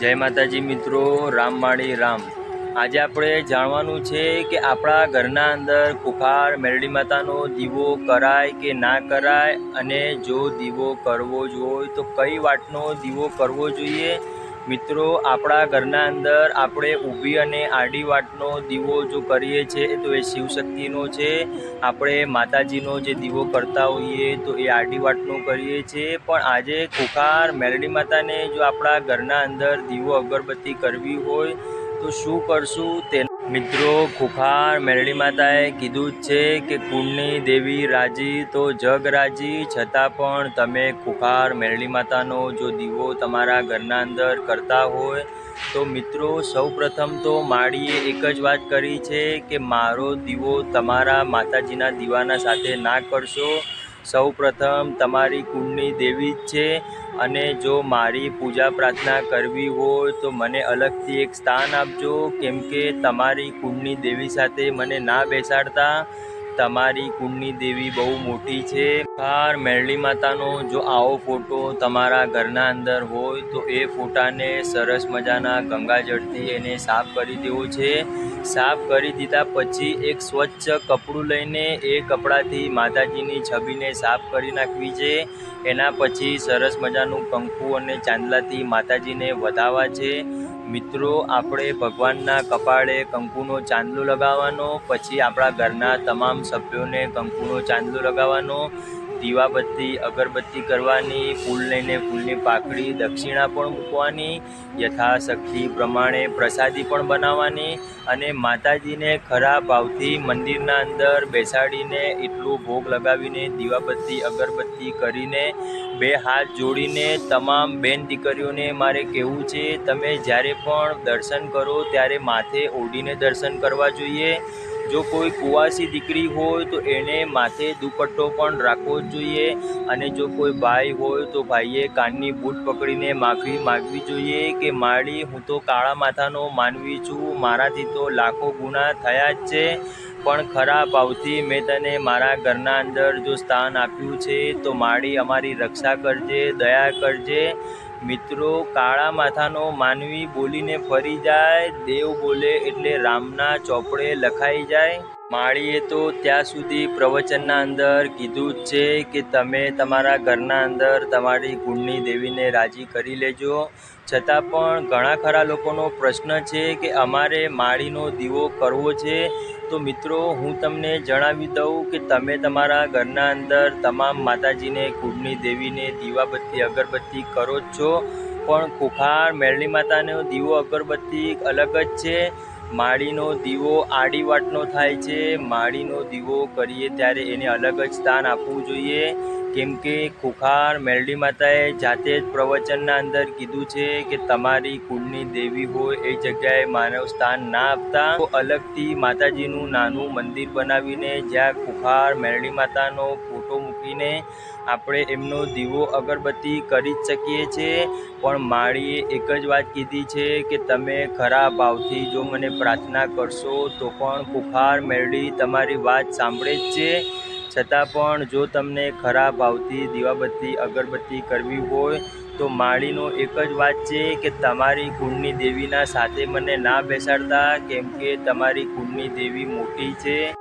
જય માતાજી મિત્રો, રામ માળી રામ. આજે આપણે જાણવાનું છે કે આપણા ઘરના અંદર કુખાર મેરડી માતાનો દીવો કરાય કે ના કરાય અને જો દીવો કરવો જ હોય તો કઈ વાટનો દીવો કરવો જોઈએ? મિત્રો, આપણા ઘરના અંદર આપણે ઊભી અને આડી વાટનો દીવો જો કરીએ છીએ, તો એ શિવશક્તિનો છે. આપણે માતાજીનો જે દીવો કરતા હોઈએ, તો એ આડી વાટનો કરીએ છીએ. પણ આજે ખોખાર મેરડી માતાને જો આપણા ઘરના અંદર દીવો અગરબત્તી કરવી હોય, તો શું કરશું તે મિત્રો, ખુખાર મેરડી માતાએ કીધું છે કે કુળની દેવી રાજી તો જગ રાજી, છતાં પણ તમે ખુખાર મેરડી માતાનો જો દીવો તમારા ઘરના અંદર કરતા હોય, તો મિત્રો સૌ પ્રથમ તો માળીએ એક જ વાત કરી છે કે મારો દીવો તમારા માતાજીના દીવાના સાથે ના કરશો સૌ પ્રથમ તમારી કુળની દેવી જ છે અને જો મારી પૂજા પ્રાર્થના કરવી હોય તો મને અલગથી એક સ્થાન આપજો, કેમ કે તમારી કુળની દેવી સાથે મને ના બેસાડતા. તમારી કુંડની દેવી બહુ મોટી છે. ખાર મેરળી માતાનો જો આવો ફોટો તમારા ઘરના અંદર હોય તો એ ફોટાને સરસ મજાના ગંગાજળથી એને સાફ કરી દેવો છે. સાફ કરી દીધા પછી એક સ્વચ્છ કપડું લઈને એ કપડાથી માતાજીની છબીને સાફ કરી નાખવી છે. એના પછી સરસ મજાનું કંકુ અને ચાંદલાથી માતાજીને વધાવવા છે. મિત્રો, આપણે ભગવાનના કપાળે કંકુનો ચાંદલો લગાવવાનો, પછી આપણા ઘરના તમામ સભ્યોને કંકુનો ચાંદલો લગાવવાનો દીવાબત્તી, અગરબત્તી કરવાની, ફૂલ લઈને ફૂલની પાકડી દક્ષિણા પણ મૂકવાની, યથાશક્તિ પ્રમાણે પ્રસાદી પણ બનાવવાની અને માતાજીને ખરા ભાવથી મંદિરના અંદર બેસાડીને એટલું ભોગ લગાવીને દીવાબત્તી, અગરબત્તી કરીને બે હાથ જોડીને તમામ બેન દીકરીઓને મારે કહેવું છે, તમે જ્યારે પણ દર્શન કરો ત્યારે માથે ઓઢીને દર્શન કરવા જોઈએ. જો કોઈ કુવાસી દીકરી હોય તો એને માથે દુપટ્ટો પણ રાખવો જ જોઈએ અને જો કોઈ ભાઈ હોય તો ભાઈએ કાનની બૂટ પકડીને માફી માગવી જોઈએ કે માળી, હું તો કાળા માથાનો માનવી છું, મારાથી તો લાખો ગુના થયા જ છે. પણ ખરા ભાવથી મેં તને મારા ઘરના અંદર જો સ્થાન આપ્યું છે તો માળી અમારી રક્ષા કરજે, દયા કરજે. મિત્રો કાળા માથાનો માનવી બોલીને ફરી જાય દેવ બોલે એટલે રામના ચોપડે લખાઈ જાય. માળીએ તો ત્યાં સુધી પ્રવચનના અંદર કીધું જ છે કે તમે તમારા ઘરના અંદર તમારી કુળની દેવીને રાજી કરી લેજો. છતાં પણ ઘણા ખરા લોકોનો પ્રશ્ન છે કે અમારે માળીનો દીવો કરવો છે. તો મિત્રો, હું તમને જણાવી દઉં કે તમે તમારા ઘરના અંદર તમામ માતાજીને કુળની દેવીને દીવાબત્તી, અગરબત્તી કરો જ છો. પણ ખુખાર મેળની માતાનો દીવો, અગરબત્તી અલગ જ છે. માળીનો દીવો આડી વાટનો થાય છે. માળીનો દીવો કરીએ ત્યારે એને અલગ જ સ્થાન આપવું જોઈએ. કેમ કે ખુખાર મેરડી માતાએ જાતે જ પ્રવચનના અંદર કીધું છે કે તમારી કુળની દેવી હોય એ જગ્યાએ માનવ સ્થાન ના આપતા. તો અલગથી માતાજીનું નાનું મંદિર બનાવીને જ્યાં ખુખાર મેરડી માતાનો ફોટો મૂકીને આપણે એમનો દીવો અગરબત્તી કરી જ શકીએ છીએ. પણ માળીએ એક જ વાત કીધી છે કે તમે ખરા ભાવથી જો મને પ્રાર્થના કરશો તો પણ કુખાર મેરડી તમારી વાત સાંભળે જ છે. છતાં પણ જો તમને ખરા ભાવથી દીવાબત્તી અગરબત્તી કરવી હોય તો માળીનો એક જ વાત છે કે તમારી કુળની દેવીના સાથે મને ના બેસાડતા, કેમ કે તમારી કુળની દેવી મોટી છે.